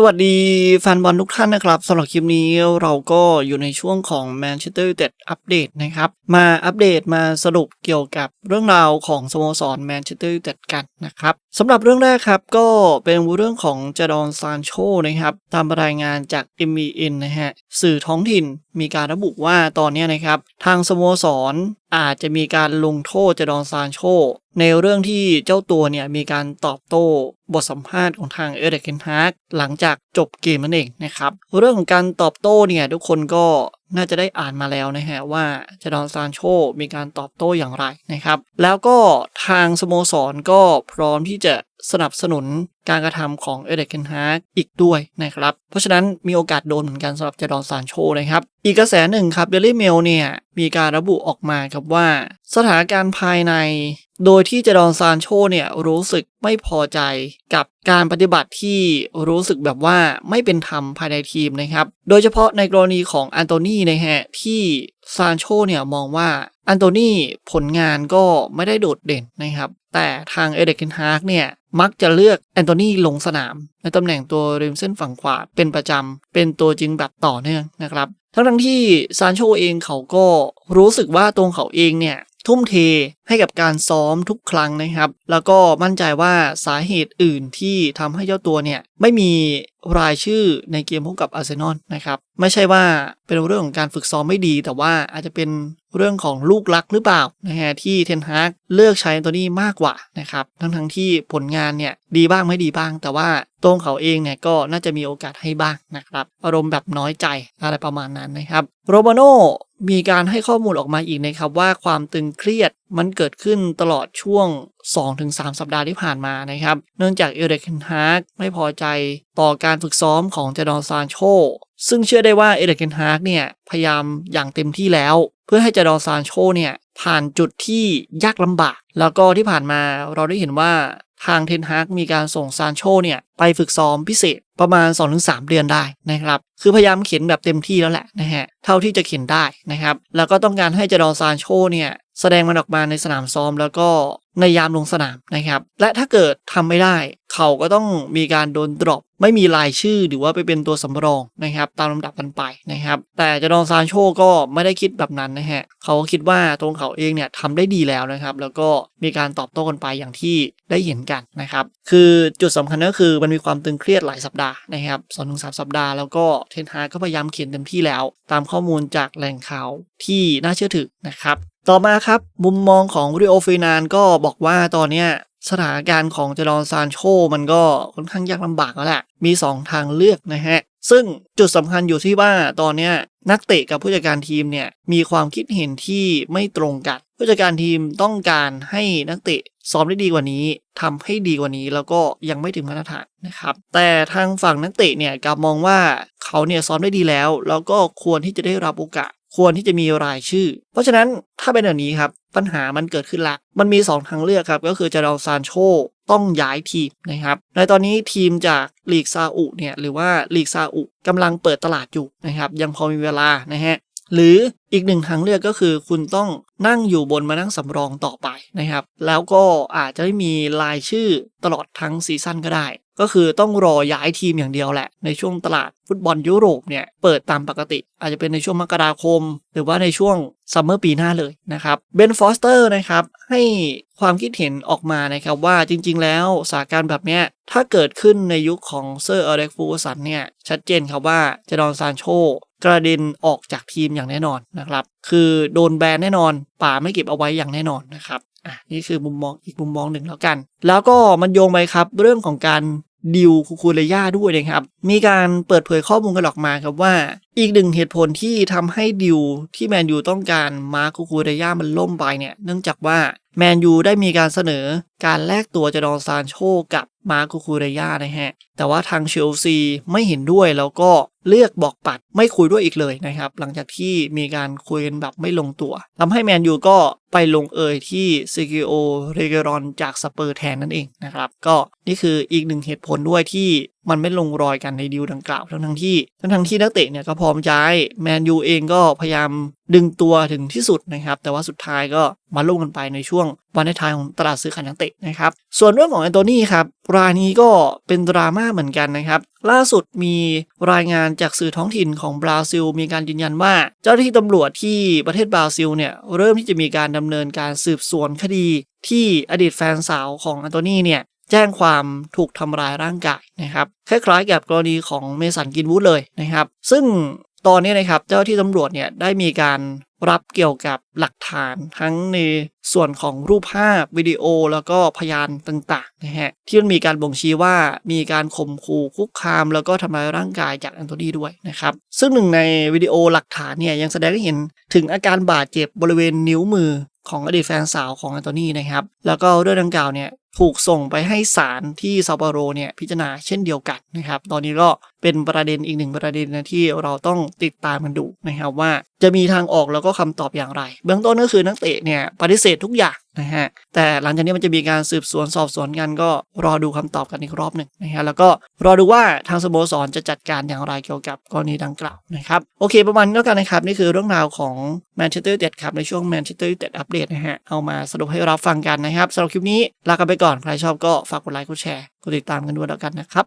สวัสดีแฟนบอลทุกท่านนะครับสำหรับคลิปนี้เราก็อยู่ในช่วงของ Manchester United อัปเดตนะครับ มาอัปเดตมาสรุปเกี่ยวกับเรื่องราวของสโมสร Manchester United กันนะครับสำหรับเรื่องแรกครับก็เป็นเรื่องของจดอนซานโชนะครับตามรายงานจาก MEN นะฮะสื่อท้องถิ่นมีการระบุว่าตอนนี้นะครับทางสโมสรอาจจะมีการลงโทษจดอนซานโช ในเรื่องที่เจ้าตัวเนี่ยมีการตอบโต้บทสัมภาษณ์ของทางเอเดเคนฮาร์กหลังจากจบเกมนั่นเองนะครับเรื่องของการตอบโต้เนี่ยทุกคนก็ น่าจะได้อ่านมาแล้วนะฮะว่าจดอนซานโชมีการตอบโต้อย่างไรนะครับ แล้วก็ทางสโมสรก็พร้อมที่จะสนับสนุน การกระทำของเอเดเคนฮากอีกด้วยนะครับ เพราะฉะนั้นมีโอกาสโดนเหมือนกันสำหรับจดอนซานโชนะครับ อีกกระแสหนึ่งครับเดลี่เมลเนี่ยมีการระบุออกมาครับว่า สถานการณ์ภายใน โดยที่เจดอนซานโชเนี่ยรู้สึกไม่พอใจกับการปฏิบัติที่รู้สึกแบบว่าไม่เป็นธรรมภายในทีมนะครับ โดยเฉพาะในกรณีของอันโตนีนะฮะที่ซานโชเนี่ยมองว่าอันโตนีผลงานก็ไม่ได้โดดเด่นนะครับ แต่ทางเอเดกเคนฮากเนี่ย มักจะเลือกแอนโทนีลงสนาม ในตำแหน่งตัวริมเส้นฝั่งขวาเป็นประจำ เป็นตัวจริงแบบต่อเนื่องนะครับ ทั้งทั้งที่ซานโชเองเขาก็รู้สึกว่าตัวเขาเองเนี่ย ทุ่มเทให้กับการซ้อมทุกครั้งนะครับ แล้วก็มั่นใจว่าสาเหตุอื่นที่ทำให้เจ้าตัวเนี่ยไม่มีรายชื่อในเกมพบกับอาร์เซนอลนะครับไม่ใช่ว่าเป็นเรื่องของการฝึกซ้อมไม่ดี แต่ว่าอาจจะเป็นเรื่องของลูกลักหรือเปล่านะฮะที่เทนฮากเลือกใช้ตัวนี้มากกว่านะครับทั้งทั้งที่ผลงานเนี่ยดีบ้างไม่ดีบ้าง แต่ว่าตัวเขาเองเนี่ยก็น่าจะมีโอกาสให้บ้างนะครับอารมณ์แบบน้อยใจอะไรประมาณนั้นนะครับโรมาโน มีการให้ข้อมูลออกมาอีกนะครับว่าความตึงเครียดมันเกิดขึ้นตลอดช่วง 2-3 สัปดาห์ที่ผ่านมานะครับ เนื่องจากเอเดคินฮากไม่พอใจต่อการฝึกซ้อมของเจดอนซานโช ซึ่งเชื่อได้ว่าเอเดคินฮากเนี่ยพยายามอย่างเต็มที่แล้ว เพื่อให้เจดอนซานโชเนี่ยผ่านจุดที่ยากลำบาก แล้วก็ที่ผ่านมาเราได้เห็นว่า ทางเทนฮากมีการส่งซานโชเนี่ยไปฝึกซ้อมพิเศษประมาณ 2-3 เดือนได้นะครับ คือพยายามเขียนแบบเต็มที่แล้วแหละนะฮะ เท่าที่จะเขียนได้นะครับ แล้วก็ต้องการให้เจดอซานโชเนี่ยแสดงมันออกมาในสนามซ้อมแล้วก็ในยามลงสนามนะครับ และถ้าเกิดทำไม่ได้ เขาก็ต้องมีการโดนดรอปไม่มีรายชื่อหรือว่าไปเป็นตัวสำรองนะครับตามลำดับกันไปนะครับแต่จดอนซานโชก็ไม่ได้คิดแบบนั้นนะฮะเขาคิดว่าตัวเขาเองเนี่ยทำได้ดีแล้วนะครับแล้วก็มีการตอบโต้กันไปอย่างที่ได้เห็นกันนะครับคือจุดสำคัญก็คือมันมีความตึงเครียดหลายสัปดาห์นะครับสองถึงสามสัปดาห์แล้วก็เทนฮาก็พยายามเขียนเต็มที่แล้ว ตามข้อมูลจากแหล่งข่าวที่น่าเชื่อถือนะครับต่อมาครับมุมมองของริโอฟินานก็บอกว่าตอนเนี้ยสถานการณ์ของเจดอนซานโชมันก็ค่อนข้างยากลำบากแล้วแหละ มี 2 ทางเลือกนะฮะ ซึ่งจุดสำคัญอยู่ที่ว่าตอนนี้นักเตะกับผู้จัดการทีมเนี่ยมีความคิดเห็นที่ไม่ตรงกัน ผู้จัดการทีมต้องการให้นักเตะซ้อมได้ดีกว่านี้ทำให้ดีกว่านี้แล้วก็ยังไม่ถึงมาตรฐานนะครับ แต่ทางฝั่งนักเตะเนี่ยกลับมองว่าเขาเนี่ยซ้อมได้ดีแล้ว แล้วก็ควรที่จะได้รับโอกาส ควรที่จะมีรายชื่อ เพราะฉะนั้นถ้าเป็นแบบนี้ครับ ปัญหามันเกิดขึ้นละ มันมี 2 ทางเลือกครับ ก็คือจะดาซานโชต้องย้ายทีมนะครับ ในตอนนี้ทีมจากลีกซาอุเนี่ยหรือว่าลีกซาอุกำลังเปิดตลาดอยู่นะครับ ยังพอมีเวลานะฮะหรืออีกหนึ่งทางเลือกก็คือคุณต้องนั่งอยู่บนมานั่งสำรองต่อไปนะครับ แล้วก็อาจจะไม่มีรายชื่อตลอดทั้งซีซั่นก็ได้ ก็คือต้องรอย้ายทีมอย่างเดียวแหละ ในช่วงตลาดฟุตบอลยุโรปเนี่ยเปิดตามปกติ อาจจะเป็นในช่วงมกราคม หรือว่าในช่วงซัมเมอร์ปีหน้าเลยนะครับเบนฟอสเตอร์นะครับให้ความคิดเห็นออกมานะครับว่าจริงๆ แล้วสถานการณ์แบบเนี้ยถ้าเกิดขึ้นในยุคของเซอร์อเล็กฟูสันเนี่ยชัดเจนครับว่าจะดอนซานโชกระเด็นออกจากทีมอย่างแน่นอนนะครับ คือโดนแบนแน่นอน ป่าไม่เก็บเอาไว้อย่างแน่นอนนะครับอะนี่คือมุมมองอีกมุมมองหนึ่งแล้วกัน แล้วก็มันโยงไปครับเรื่องของการ ดิวคูคูเรย่าด้วยนะครับ มีการเปิดเผยข้อมูลกันออกมาครับว่า อีกหนึ่งเหตุผลที่ทำให้ดิวที่แมนยูต้องการมาคูคูเรย่ามันล่มไปเนี่ย เนื่องจากว่าแมนยูได้มีการเสนอการแลกตัวจดอนซานโชกับมาคูคูเรย่านะฮะ แต่ว่าทางเชลซีไม่เห็นด้วยแล้วก็ เลือกบอกปัดไม่คุยด้วยอีกเลยนะครับ หลังจากที่มีการคุยกันแบบไม่ลงตัวทำให้แมนยูก็ไปลงเอยที่ซิกิโอเรเกรอนจากสเปอร์แทนนั่นเองนะครับ ก็นี่คืออีกหนึ่งเหตุผลด้วยที่มันไม่ลงรอยกันในดีลดังกล่าวทั้งทั้งที่ทั้งทั้งที่นักเตะเนี่ยก็พร้อมใจแมนยูเองก็พยายามดึงตัวถึงที่สุดนะครับ แต่ว่าสุดท้ายก็มาลงกันไปในช่วงวันท้ายของตลาดซื้อขายนักเตะนะครับ ส่วนเรื่องของแอนโทนีครับรายนี้ก็เป็นดราม่าเหมือนกันนะครับ ล่าสุดมีรายงานจากสื่อท้องถิ่นของบราซิล มีการยืนยันว่า เจ้าหน้าที่ตำรวจที่ประเทศบราซิลเนี่ยเริ่มที่จะมีการดำเนินการสืบสวนคดี ที่อดีตแฟนสาวของอันโตนีเนี่ยแจ้งความถูกทำร้ายร่างกายนะครับคล้ายๆกับกรณีของเมสันกินวูดเลยนะครับ ซึ่งตอนนี้นะครับเจ้าหน้าที่ตำรวจเนี่ยได้มีการ รับเกี่ยวกับหลักฐานทั้งในส่วนของรูปภาพวิดีโอแล้วก็พยานต่างๆนะฮะที่มันมีการบ่งชี้ว่ามีการข่มขู่คุกคาม แล้วก็ทำร้ายร่างกายจากแอนโทนีด้วยนะครับ ซึ่งหนึ่งในวิดีโอหลักฐานเนี่ยยังแสดงให้เห็นถึงอาการบาดเจ็บบริเวณนิ้วมือของอดีตแฟนสาวของแอนโทนีนะครับ แล้วก็เรื่องดังกล่าวเนี่ย ถูกส่งไปให้ศาลที่ซาเปาโรเนี่ยพิจารณาเช่นเดียวกันนะครับ ตอนนี้ก็เป็นประเด็นอีกหนึ่งประเด็นนะที่เราต้องติดตามมันดูนะครับว่าจะมีทางออกแล้วก็คำตอบอย่างไร เบื้องต้นก็คือนักเตะเนี่ยปฏิเสธทุกอย่าง นะฮะแต่หลังจากนี้มันจะมีการสืบสวนสอบสวนกันก็รอดูคำตอบกันอีกรอบหนึ่งนะฮะแล้วก็รอดูว่าทางสโมสรจะจัดการอย่างไรเกี่ยวกับกรณีดังกล่าวนะครับโอเค ประมาณนี้แล้วกันนะครับนี่คือเรื่องราวของแมนเชสเตอร์เด็ดครับในช่วงแมนเชสเตอร์เด็ดอัปเดตนะฮะเอามาสรุปให้รับฟังกันนะครับสำหรับคลิปนี้ลากันไปก่อนใครชอบก็ฝากกดไลค์กดแชร์กดติดตามกันด้วยแล้วกันนะครับ